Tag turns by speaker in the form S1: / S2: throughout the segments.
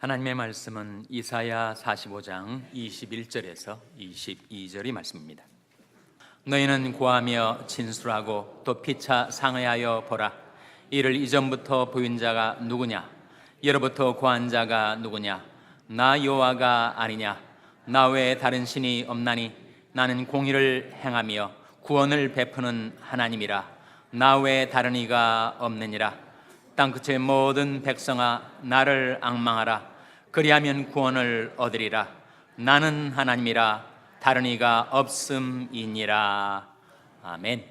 S1: 하나님의 말씀은 이사야 45장 21절에서 22절의 말씀입니다. 너희는 고하며 진술하고 또 피차 상의하여 보라. 이를 이전부터 보인 자가 누구냐? 예로부터 고한 자가 누구냐? 나 여호와가 아니냐? 나 외에 다른 신이 없나니 나는 공의를 행하며 구원을 베푸는 하나님이라. 나 외에 다른 이가 없느니라. 땅 끝의 모든 백성아 나를 악망하라. 그리하면 구원을 얻으리라. 나는 하나님이라. 다른 이가 없음이니라. 아멘.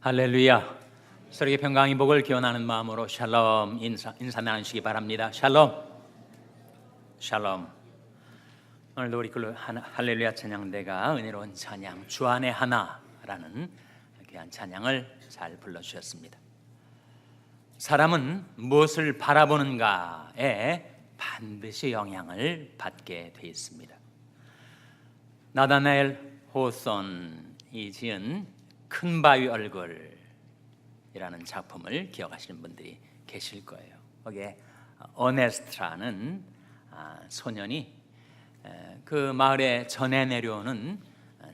S1: 할렐루야. 서로의 평강의 복을 기원하는 마음으로 샬롬 인사, 인사 나누시기 바랍니다. 샬롬. 샬롬. 오늘도 우리 글로 할렐루야 찬양대가 은혜로운 찬양 주 안의 하나라는 귀한 찬양을 잘 불러주셨습니다 사람은 무엇을 바라보는가에 반드시 영향을 받게 돼 있습니다. 나다나엘 호손이 지은 큰 바위 얼굴이라는 작품을 기억하시는 분들이 계실 거예요. 거기에 어네스트라는 아, 소년이 그 마을에 전해 내려오는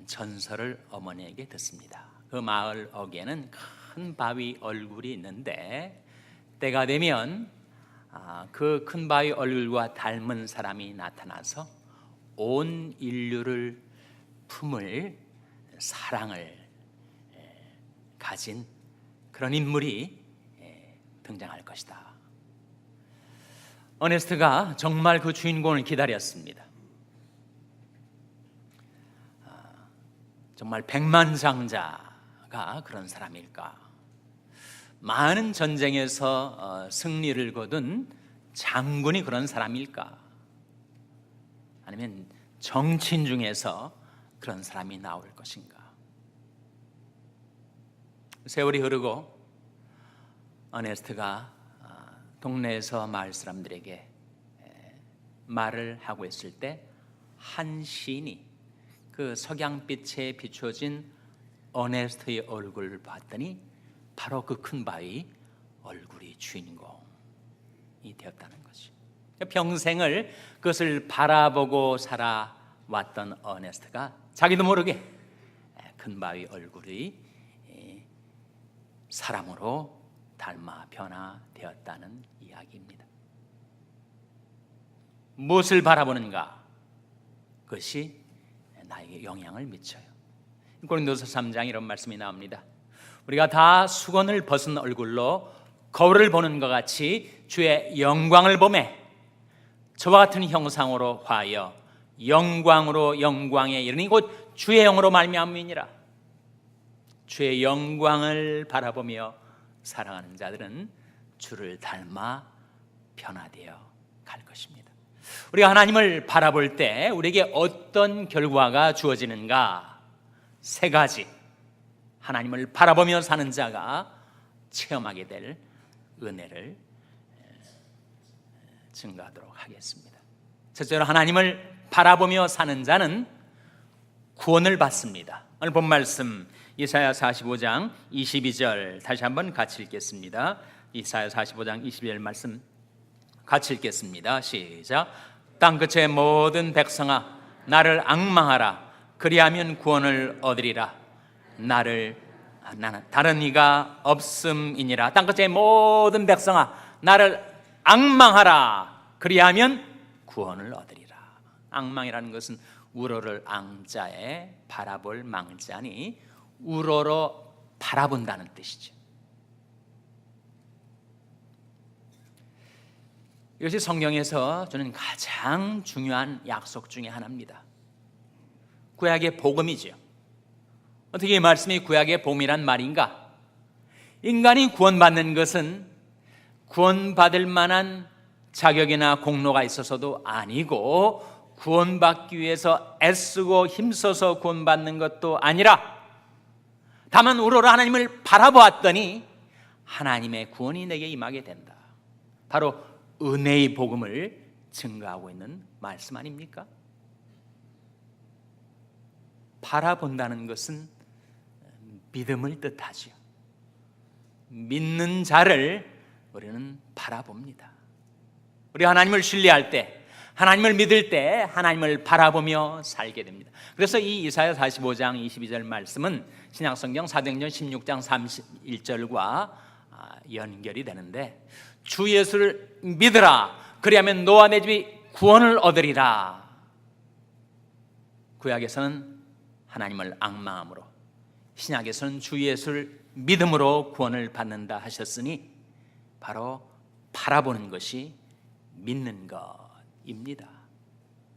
S1: 전설을 어머니에게 듣습니다. 그 마을 어귀에는 큰 바위 얼굴이 있는데 때가 되면 아, 그큰 바위 얼굴과 닮은 사람이 나타나서 온 인류를 품을 사랑을 가진 그런 인물이 등장할 것이다. 어네스트가 정말 그 주인공을 기다렸습니다. 아, 정말 백만장자가 그런 사람일까? 많은 전쟁에서 어, 승리를 거둔 장군이 그런 사람일까? 아니면 정치인 중에서 그런 사람이 나올 것인가? 세월이 흐르고 어네스트가 어, 동네에서 마을 사람들에게 말을 하고 있을 때 한 시인이 그 석양빛에 비춰진 어네스트의 얼굴을 봤더니 바로 그 큰 바위 얼굴이 주인공이 되었다는 것이. 평생을 그것을 바라보고 살아왔던 어네스트가 자기도 모르게 큰 바위 얼굴이 사람으로 닮아 변화되었다는 이야기입니다. 무엇을 바라보는가? 그것이 나에게 영향을 미쳐요. 고린도서 3장 이런 말씀이 나옵니다. 우리가 다 수건을 벗은 얼굴로 거울을 보는 것 같이 주의 영광을 보매 저와 같은 형상으로 화하여 영광으로 영광에 이르니 곧 주의 영으로 말미암음이니라 주의 영광을 바라보며 사랑하는 자들은 주를 닮아 변화되어 갈 것입니다. 우리가 하나님을 바라볼 때 우리에게 어떤 결과가 주어지는가? 세 가지. 하나님을 바라보며 사는 자가 체험하게 될 은혜를 증가하도록 하겠습니다. 첫째로 하나님을 바라보며 사는 자는 구원을 받습니다. 오늘 본 말씀 이사야 45장 22절 다시 한번 같이 읽겠습니다. 이사야 45장 22절 말씀 같이 읽겠습니다. 시작. 땅 끝의 모든 백성아 나를 악망하라 그리하면 구원을 얻으리라. 나를 나는 다른 이가 없음이니라. 땅 끝의 모든 백성아 나를 악망하라. 그리하면 구원을 얻으리라. 악망이라는 것은 우러를 앙자에 바라볼 망자니 우러러 바라본다는 뜻이죠. 이것이 성경에서 저는 가장 중요한 약속 중의 하나입니다. 구약의 복음이지요 어떻게 이 말씀이 구약의 봄이란 말인가? 인간이 구원받는 것은 구원받을 만한 자격이나 공로가 있어서도 아니고 구원받기 위해서 애쓰고 힘써서 구원받는 것도 아니라 다만 우러러 하나님을 바라보았더니 하나님의 구원이 내게 임하게 된다. 바로 은혜의 복음을 증가하고 있는 말씀 아닙니까? 바라본다는 것은 믿음을 뜻하지요. 믿는 자를 우리는 바라봅니다. 우리 하나님을 신뢰할 때, 하나님을 믿을 때 하나님을 바라보며 살게 됩니다. 그래서 이 이사야 45장 22절 말씀은 신약성경 사도행전 16장 31절과 연결이 되는데 주 예수를 믿으라 그리하면 너와 내 집이 구원을 얻으리라. 구약에서는 하나님을 악마함으로 신약에서는 주 예수를 믿음으로 구원을 받는다 하셨으니 바로 바라보는 것이 믿는 것입니다.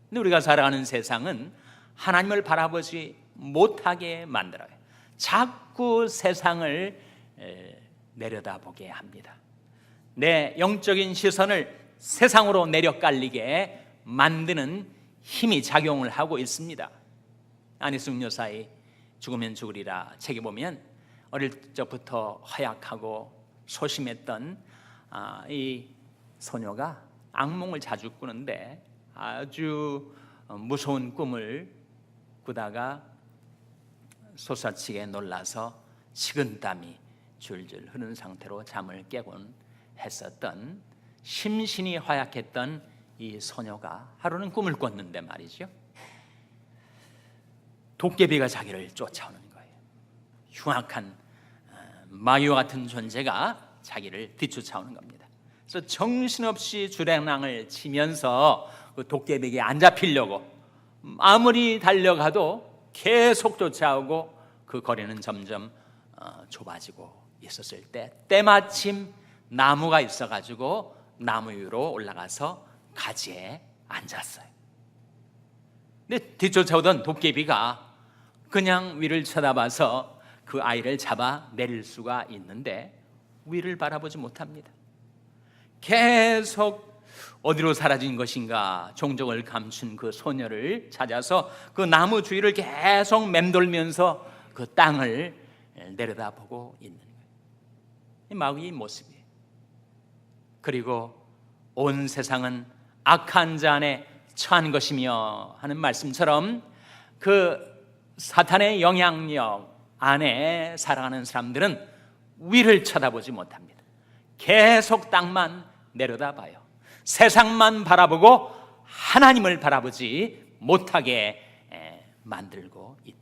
S1: 근데 우리가 살아가는 세상은 하나님을 바라보지 못하게 만들어요. 자꾸 세상을 내려다보게 합니다. 내 영적인 시선을 세상으로 내려 깔리게 만드는 힘이 작용을 하고 있습니다. 안희숙 여사의 죽으면 죽으리라 책에 보면 어릴 적부터 허약하고 소심했던 아, 이 소녀가 악몽을 자주 꾸는데 아주 무서운 꿈을 꾸다가 솟아치게 놀라서 식은땀이 줄줄 흐르는 상태로 잠을 깨곤 했었던 심신이 허약했던 이 소녀가 하루는 꿈을 꿨는데 말이죠. 도깨비가 자기를 쫓아오는 거예요. 흉악한 어, 마귀와 같은 존재가 자기를 뒤쫓아오는 겁니다. 그래서 정신없이 주랭랑을 치면서 그 도깨비에게 안 잡히려고 아무리 달려가도 계속 쫓아오고 그 거리는 점점 어, 좁아지고 있었을 때 때마침 나무가 있어가지고 나무 위로 올라가서 가지에 앉았어요. 근데 뒤쫓아오던 도깨비가 그냥 위를 쳐다봐서 그 아이를 잡아 내릴 수가 있는데 위를 바라보지 못합니다. 계속 어디로 사라진 것인가 종족을 감춘 그 소녀를 찾아서 그 나무 주위를 계속 맴돌면서 그 땅을 내려다보고 있는 거예요. 이 마귀의 모습이에요. 그리고 온 세상은 악한 자 안에 처한 것이며 하는 말씀처럼 그 사탄의 영향력 안에 살아가는 사람들은 위를 쳐다보지 못합니다. 계속 땅만 내려다봐요. 세상만 바라보고 하나님을 바라보지 못하게 만들고 거예요.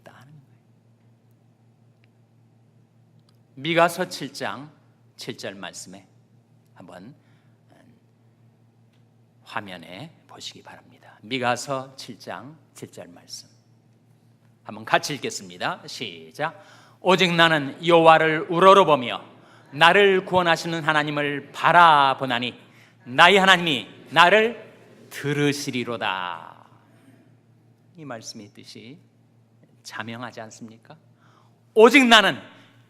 S1: 미가서 7장 7절 말씀에 한번 화면에 보시기 바랍니다. 미가서 7장 7절 말씀. 한번 같이 읽겠습니다. 시작. 오직 나는 여호와를 우러러보며 나를 구원하시는 하나님을 바라보나니 나의 하나님이 나를 들으시리로다. 이 말씀의 뜻이 자명하지 않습니까? 오직 나는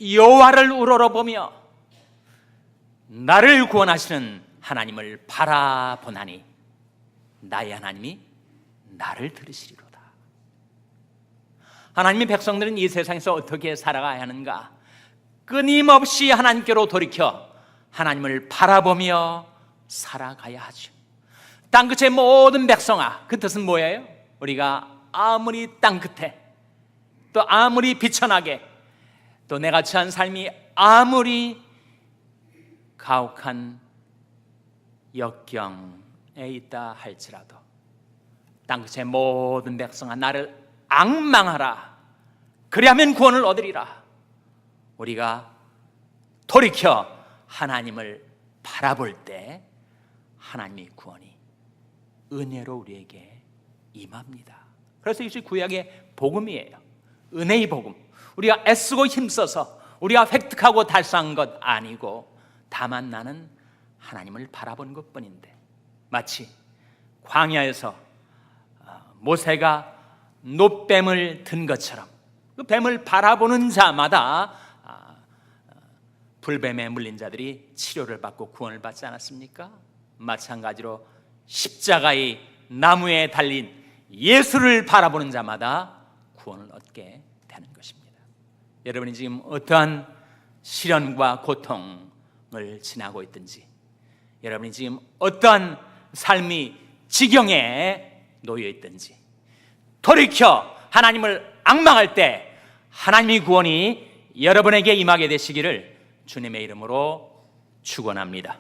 S1: 여호와를 우러러보며 나를 구원하시는 하나님을 바라보나니 나의 하나님이 나를 들으시리로다. 하나님의 백성들은 이 세상에서 어떻게 살아가야 하는가? 끊임없이 하나님께로 돌이켜 하나님을 바라보며 살아가야 하죠. 땅 끝의 모든 백성아, 그 뜻은 뭐예요? 우리가 아무리 땅 끝에 또 아무리 비천하게 또 내가 처한 삶이 아무리 가혹한 역경에 있다 할지라도 땅끝의 모든 백성아 나를 악망하라. 그리하면 구원을 얻으리라. 우리가 돌이켜 하나님을 바라볼 때 하나님의 구원이 은혜로 우리에게 임합니다. 그래서 이것이 구약의 복음이에요. 은혜의 복음. 우리가 애쓰고 힘써서 우리가 획득하고 달성한 것 아니고 다만 나는 하나님을 바라보는 것뿐인데 마치 광야에서 어, 모세가 노뱀을 든 것처럼 그 뱀을 바라보는 자마다 아, 어, 불뱀에 물린 자들이 치료를 받고 구원을 받지 않았습니까? 마찬가지로 십자가의 나무에 달린 예수를 바라보는 자마다 구원을 얻게 되는 것입니다. 여러분이 지금 어떠한 시련과 고통을 지나고 있든지 여러분이 지금 어떠한 삶이 지경에 놓여 있든지 돌이켜 하나님을 악망할 때 하나님의 구원이 여러분에게 임하게 되시기를 주님의 이름으로 축원합니다.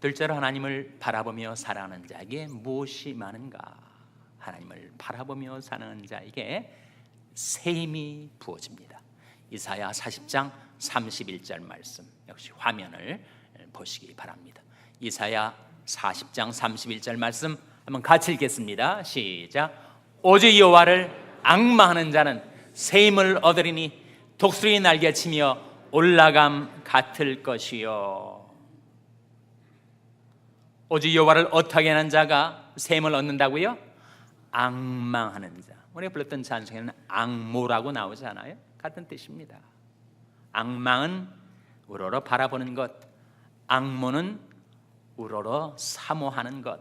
S1: 둘째로 하나님을 바라보며 살아가는 자에게 무엇이 많은가? 하나님을 바라보며 사는 자에게 새 힘이 부어집니다. 이사야 40장 31절 말씀 역시 화면을 보시기 바랍니다. 이사야 40장 31절 말씀 한번 같이 읽겠습니다. 시작. 오직 여호와를 악마하는 자는 새 힘을 얻으리니 독수리 날개치며 올라감 같을 것이요. 오직 여호와를 어떻게 하는 자가 새 힘을 얻는다고요? 악망하는 자. 우리가 불렀던 찬송에는 악모라고 나오잖아요. 같은 뜻입니다. 악망은 우러러 바라보는 것, 악모는 우러러 사모하는 것.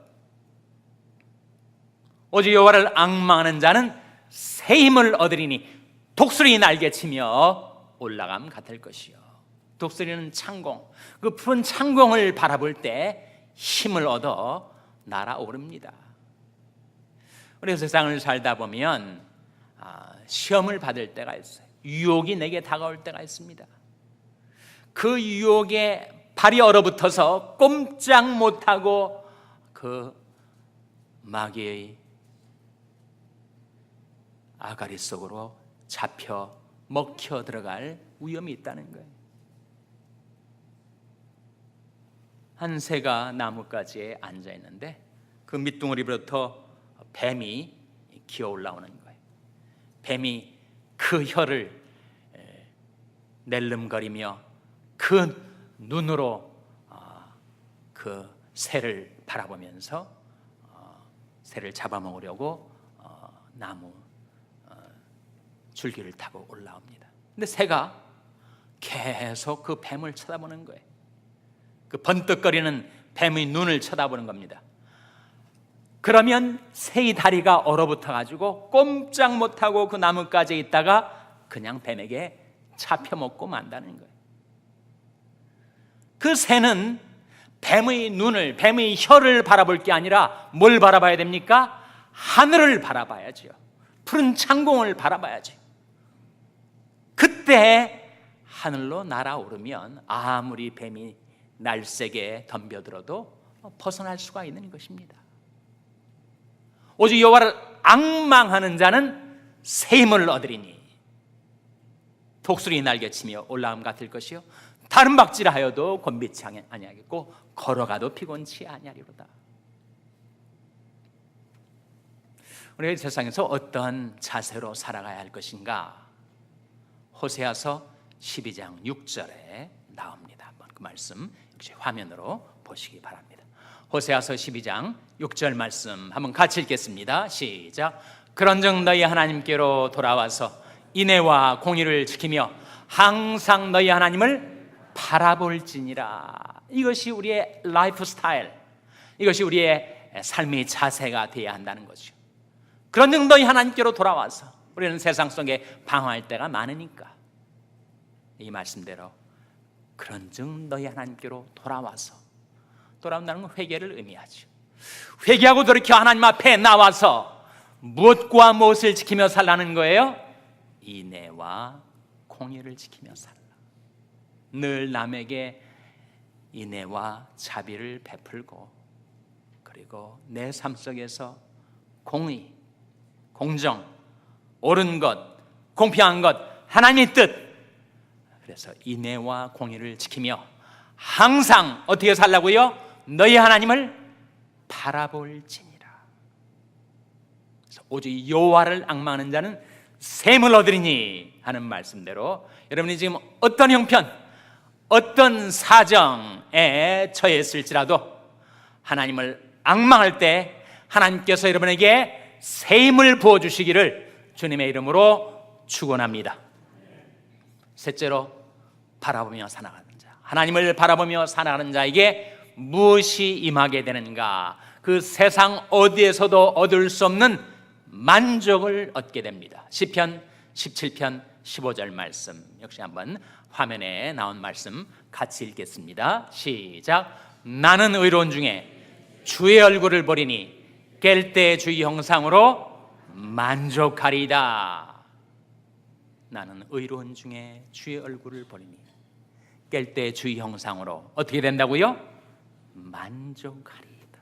S1: 오직 여호와를 악망하는 자는 새 힘을 얻으리니 독수리 날개치며 올라감 같을 것이요. 독수리는 창공, 그 푸른 창공을 바라볼 때 힘을 얻어 날아오릅니다. 우리 세상을 살다 보면 아, 시험을 받을 때가 있어요. 유혹이 내게 다가올 때가 있습니다. 그 유혹에 발이 얼어붙어서 꼼짝 못하고 그 마귀의 아가리 속으로 잡혀 먹혀 들어갈 위험이 있다는 거예요. 한 새가 나뭇가지에 앉아 있는데 그 밑둥어리부터 뱀이 기어 올라오는 거예요. 뱀이 그 혀를 낼름거리며 그 눈으로 아, 그 새를 바라보면서 어, 새를 잡아먹으려고 어, 나무 어, 줄기를 타고 올라옵니다. 근데 새가 계속 그 뱀을 쳐다보는 거예요. 그 번뜩거리는 뱀의 눈을 쳐다보는 겁니다. 그러면 새의 다리가 얼어붙어 가지고 꼼짝 못하고 그 나뭇가지에 있다가 그냥 뱀에게 잡혀 먹고 만다는 거예요. 그 새는 뱀의 눈을, 뱀의 혀를 바라볼 게 아니라 뭘 바라봐야 됩니까? 하늘을 바라봐야죠. 푸른 창공을 바라봐야죠. 그때 하늘로 날아오르면 아무리 뱀이 날쌔게 덤벼들어도 벗어날 수가 있는 것입니다. 오직 여호와를 악망하는 자는 새 힘을 얻으리니 독수리 날개치며 올라옴 같을 것이요 다른 박질하여도 곤비치 아니하겠고 걸어가도 피곤치 아니하리로다. 우리 세상에서 어떤 자세로 살아가야 할 것인가? 호세아서 12장 6절에 나옵니다. 그 말씀 역시 화면으로 보시기 바랍니다. 호세아서 12장 6절 말씀 한번 같이 읽겠습니다. 시작. 그런즉 너희 하나님께로 돌아와서 인애와 공의를 지키며 항상 너희 하나님을 바라볼지니라. 이것이 우리의 라이프 스타일, 이것이 우리의 삶의 자세가 되어야 한다는 거죠. 그런즉 너희 하나님께로 돌아와서 우리는 세상 속에 방황할 때가 많으니까 이 말씀대로 그런 즉 너희 하나님께로 돌아와서 돌아온다는 건 회개를 의미하죠. 회개하고 돌이켜 하나님 앞에 나와서 무엇과 무엇을 지키며 살라는 거예요? 인애와 공의를 지키며 살라. 늘 남에게 인애와 자비를 베풀고 그리고 내 삶 속에서 공의, 공정, 옳은 것, 공평한 것, 하나님의 뜻. 그래서 인애와 공의를 지키며 항상 어떻게 살라고요? 너희 하나님을 바라볼지니라. 그래서 오직 여호와를 악망하는 자는 샘을 얻으리니 하는 말씀대로 여러분이 지금 어떤 형편, 어떤 사정에 처했을지라도 하나님을 악망할 때 하나님께서 여러분에게 새 힘을 부어 주시기를 주님의 이름으로 축원합니다. 셋째로 바라보며 살아가는 자. 하나님을 바라보며 살아가는 자에게 무엇이 임하게 되는가? 그 세상 어디에서도 얻을 수 없는 만족을 얻게 됩니다. 시편 17편 15절 말씀 역시 한번 화면에 나온 말씀 같이 읽겠습니다. 시작. 나는 의로운 중에 주의 얼굴을 보리니 깰 때 주의 형상으로 만족하리다. 나는 의로운 중에 주의 얼굴을 보리니 깰 때 주의 형상으로 어떻게 된다고요? 만족하리이다.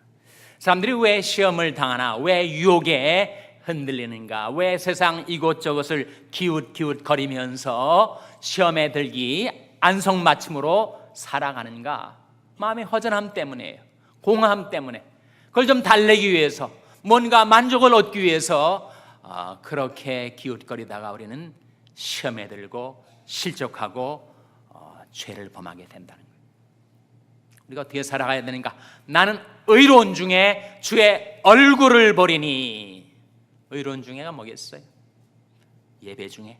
S1: 사람들이 왜 시험을 당하나, 왜 유혹에 흔들리는가, 왜 세상 이곳저곳을 기웃기웃 거리면서 시험에 들기 안성맞춤으로 살아가는가? 마음의 허전함 때문이에요. 공허함 때문에. 그걸 좀 달래기 위해서, 뭔가 만족을 얻기 위해서 어, 그렇게 기웃거리다가 우리는 시험에 들고 실족하고 어, 죄를 범하게 된다는 거예요. 우리가 어떻게 살아가야 되는가? 나는 의로운 중에 주의 얼굴을 보리니 의로운 중에가 뭐겠어요? 예배 중에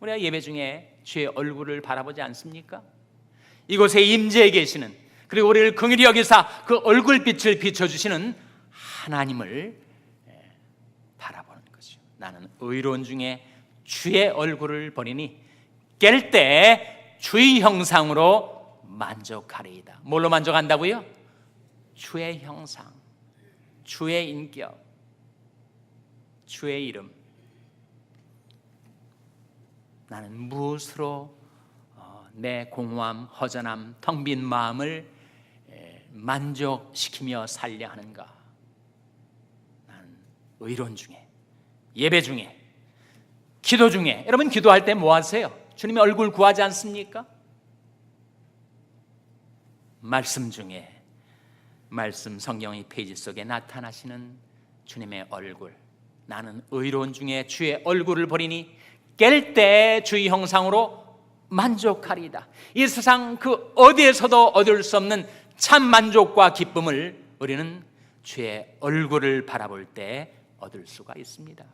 S1: 우리가 예배 중에 주의 얼굴을 바라보지 않습니까? 이곳에 임재해 계시는 그리고 우리를 긍휼히 여기사 그 얼굴빛을 비춰주시는 하나님을 예, 바라보는 거죠. 나는 의로운 중에 주의 얼굴을 보리니 깰 때 주의 형상으로 만족하리이다. 뭘로 만족한다고요? 주의 형상, 주의 인격, 주의 이름. 나는 무엇으로 어, 내 공허함, 허전함, 텅 빈 마음을 에, 만족시키며 살려 하는가? 나는 의론 중에, 예배 중에, 기도 중에, 여러분 기도할 때 뭐 하세요? 주님의 얼굴 구하지 않습니까? 말씀 중에, 말씀 성경의 페이지 속에 나타나시는 주님의 얼굴. 나는 의로운 중에 주의 얼굴을 보리니 깰 때 주의 형상으로 만족하리이다. 이 세상 그 어디에서도 얻을 수 없는 참 만족과 기쁨을 우리는 주의 얼굴을 바라볼 때 얻을 수가 있습니다.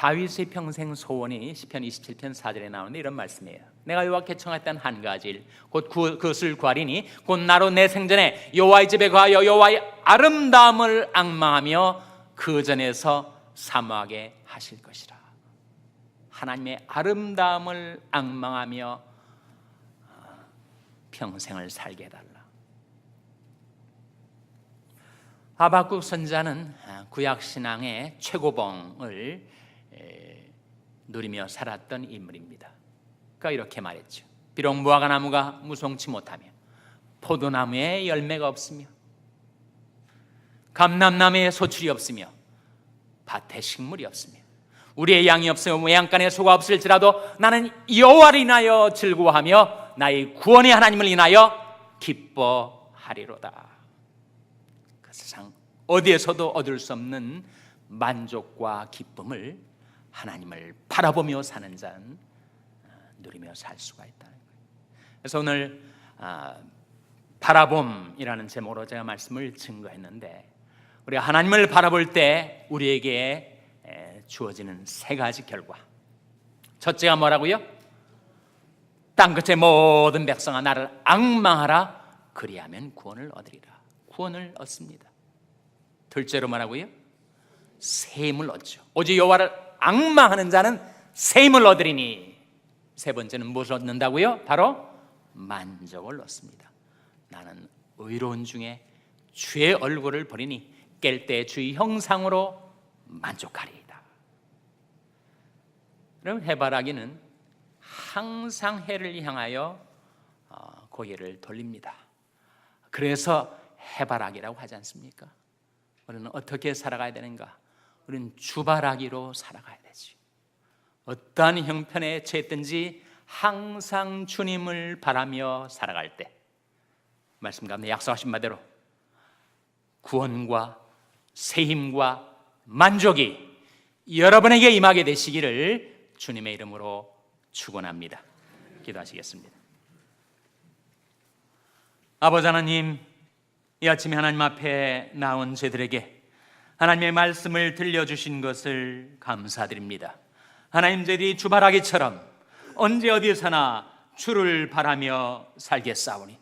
S1: 다윗의 평생 소원이 시편 27편 4절에 나오는데 이런 말씀이에요. 내가 여호와께 청했던 한 가지 일, 곧 그, 그것을 구하리니 곧 나로 내 생전에 여호와의 집에 가하여 여호와의 아름다움을 악망하며 그 전에서 사모하게 하실 것이라. 하나님의 아름다움을 악망하며 어, 평생을 살게 해달라. 하박국 선자는 어, 구약 신앙의 최고봉을 누리며 살았던 인물입니다. 그러니까 이렇게 말했죠. 비록 무화과 나무가 무성치 못하며 포도나무에 열매가 없으며 감람나무에 소출이 없으며 밭에 식물이 없으며 우리의 양이 없으며 외양간에 소가 없을지라도 나는 여호와를 인하여 즐거워하며 나의 구원의 하나님을 인하여 기뻐하리로다. 그 세상 어디에서도 얻을 수 없는 만족과 기쁨을 하나님을 바라보며 사는 자는 어, 누리며 살 수가 있다는 거예요. 그래서 오늘 아, 바라봄이라는 제목으로 제가 말씀을 증거했는데 우리 하나님을 바라볼 때 우리에게 주어지는 세 가지 결과. 첫째가 뭐라고요? 땅 끝의 모든 백성아 나를 악망하라 그리하면 구원을 얻으리라. 구원을 얻습니다. 둘째로 뭐라고요? 셈을 얻죠. 오직 여호와를 악망하는 자는 셈을 얻으리니 세 번째는 무엇을 얻는다고요? 바로 만족을 얻습니다. 나는 의로운 중에 주의 얼굴을 보리니 깰 때 주의 형상으로 만족하리이다. 그럼 해바라기는 항상 해를 향하여 어, 고개를 돌립니다. 그래서 해바라기라고 하지 않습니까? 우리는 어떻게 살아가야 되는가? 우리는 주바라기로 살아가야 되지. 어떠한 형편에 처했든지 항상 주님을 바라며 살아갈 때 말씀 가운데 약속하신 바대로 구원과 새 힘과 만족이 여러분에게 임하게 되시기를 주님의 이름으로 축원합니다. 기도하시겠습니다. 아버지 하나님, 이 아침에 하나님 앞에 나온 저들에게 하나님의 말씀을 들려주신 것을 감사드립니다. 하나님 저들이 주바라기처럼 언제 어디서나 주를 바라며 살겠사오니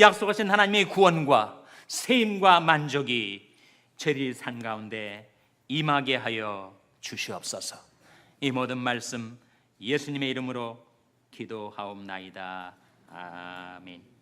S1: 약속하신 하나님의 구원과 세임과 만족이 저리 산 가운데 임하게 하여 주시옵소서. 이 모든 말씀 예수님의 이름으로 기도하옵나이다. 아멘.